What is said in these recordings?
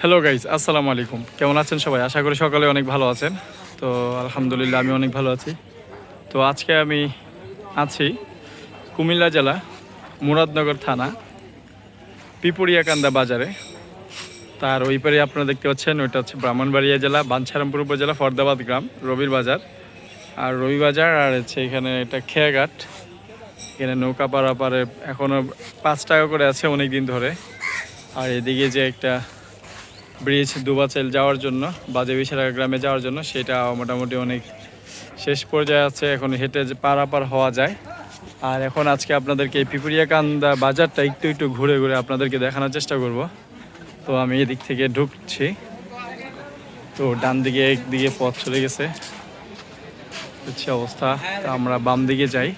Hello guys আসসালামু আলাইকুম কেমন আছেন সবাই? আশা করি সকালে অনেক ভালো আছেন। তো, আলহামদুলিল্লাহ, আমি অনেক ভালো আছি। তো, আজকে আমি আছি কুমিল্লা জেলা, মুরাদনগর থানা পিপুরিয়াকান্দা বাজারে। তার ওই পারে আপনারা দেখতে পাচ্ছেন, ওইটা হচ্ছে ব্রাহ্মণবাড়িয়া জেলা, বাঞ্ছারামপুর উপজেলা, ফরদাবাদ গ্রাম, রবির বাজার। আর রবি বাজার আর হচ্ছে এখানে এটা খেয়াঘাট। এখানে নৌকা পারাপারে এখনও পাঁচ টাকা করে আছে অনেক দিন ধরে। আর এদিকে যে একটা ব্রিজ দুবাচেল যাওয়ার জন্য বাজে বিশারা গ্রামে যাওয়ার জন্য, সেটা মোটামুটি অনেক শেষ পর্যায়ে আছে। এখন হেঁটে পারাপার হওয়া যায়। আর এখন আজকে আপনাদেরকে এই পিপুরিয়াকান্দা বাজারটা একটু একটু ঘুরে ঘুরে আপনাদেরকে দেখানোর চেষ্টা করব। তো আমি এদিক থেকে ঢুকছি। তো ডান দিকে একদিকে পথ চলে গেছে। হচ্ছে অবস্থা। তো আমরা বাম দিকে যাই।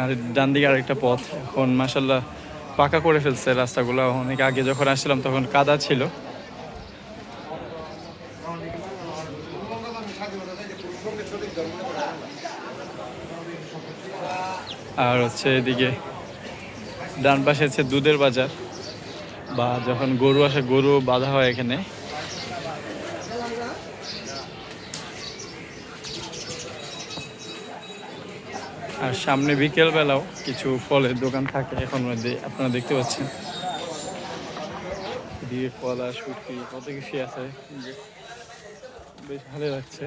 আর ডান দিকে আরেকটা পথ। এখন মাসাল্লাহ পাকা করে ফেলছে রাস্তাগুলো। অনেক আগে যখন আসছিলাম তখন কাদা ছিল। আর হচ্ছে এদিকে ডান পাশে হচ্ছে দুধের বাজার। বা যখন গরু আসে, গরু বাঁধা হয় এখানে। আর সামনে বিকেল বেলাও কিছু ফলের দোকান থাকে এখন আপনারা দেখতে পাচ্ছেন। এদিকে কলা শুটকি, কত কিছু আছে। বেশ ভালো লাগছে।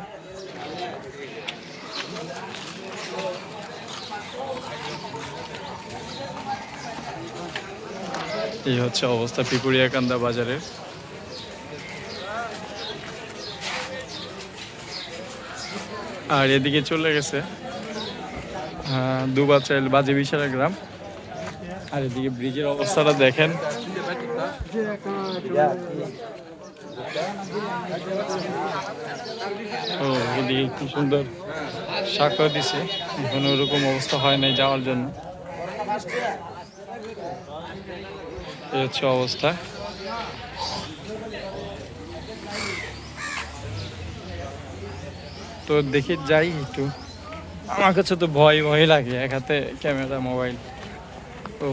এই হচ্ছে অবস্থা পিপুরিয়াকান্দা বাজারের। আর এদিকে চলে গেছে দুবাচাইল বাজে বিশারা গ্রাম। আর এদিকে ব্রিজের অবস্থাটা দেখেন। ও, এদিকে কি সুন্দর সাক্ষ্য দিছে। এখন ওরকম অবস্থা হয় নাই যাওয়ার জন্য। এই হচ্ছে অবস্থা। তো দেখি যাই একটু। আমার কাছে তো ভয় ভয় লাগে এক হাতে ক্যামেরা, মোবাইল। ও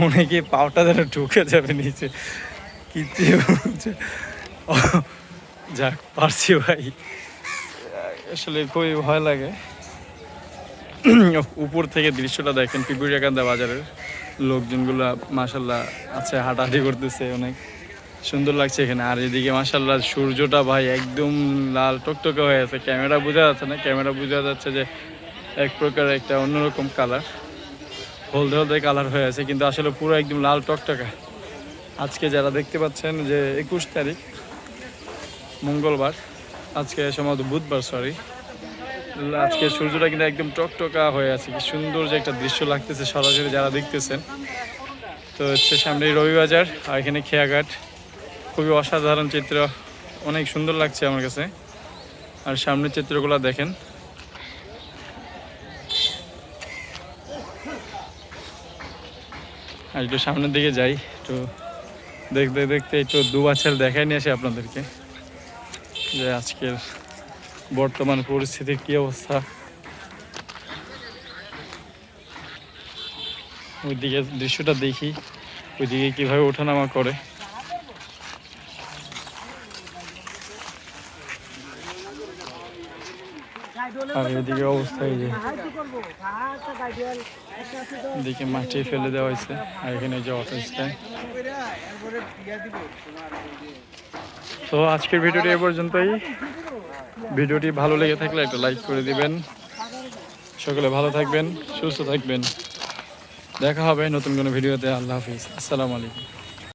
মনে কি পাওটা যেন ঢুকে যাবে নিচে। কিচ্ছু যাক, পারছি ভাই। আসলে খুবই ভয় লাগে। উপর থেকে দৃশ্যটা দেখেন, পিপুরিয়াকান্দা বাজারের লোকজনগুলো মাসাল্লাহ আছে, হাঁটাহাঁটি করতেছে অনেক। সুন্দর লাগছে এখানে। আর এদিকে মাসাল্লাহ সূর্যটা ভাই একদম লাল টকটকে হয়ে আছে। ক্যামেরা বোঝা যাচ্ছে না, ক্যামেরা বোঝা যাচ্ছে যে এক প্রকার একটা অন্যরকম কালার হলদে হলদে কালার হয়ে আছে, কিন্তু আসলে পুরো একদম লাল টকটকা। আজকে যারা দেখতে পাচ্ছেন যে একুশ তারিখ, মঙ্গলবার, আজকে সম্ভবত বুধবার সরি আজকে সূর্যটা কিন্তু একদম টকটকা হয়ে আছে। কি সুন্দর যে একটা দৃশ্য লাগতেছে সরাসরি যারা দেখতেছেন। তো হচ্ছে সামনে রবিবাজার, আর এখানে খেয়াঘাট। খুবই অসাধারণ চিত্র। অনেক সুন্দর লাগছে আমার কাছে। আর সামনের চিত্রগুলো দেখেন। আর একটু সামনের দিকে যাই, একটু দেখতে দেখতে একটু দুবাছেল দেখাই নিয়ে আসি আপনাদেরকে। যে আজকের বর্তমান পরিস্থিতির কী অবস্থা। ওইদিকে দৃশ্যটা দেখি, ওইদিকে কীভাবে ওঠানামা করে। আর এদিকে অবস্থা এই যে। এদিকে মাটি ফেলে দেওয়া হয়েছে, আর এখানে যে স্ট্যান্ড তো আজকের ভিডিওটি এ পর্যন্তই। ভিডিওটি ভালো লেগে থাকলে একটা লাইক করে দিবেন। সকলে ভালো থাকবেন, সুস্থ থাকবেন। দেখা হবে নতুন কোনো ভিডিওতে। আল্লাহ হাফিজ। আসসালামু আলাইকুম।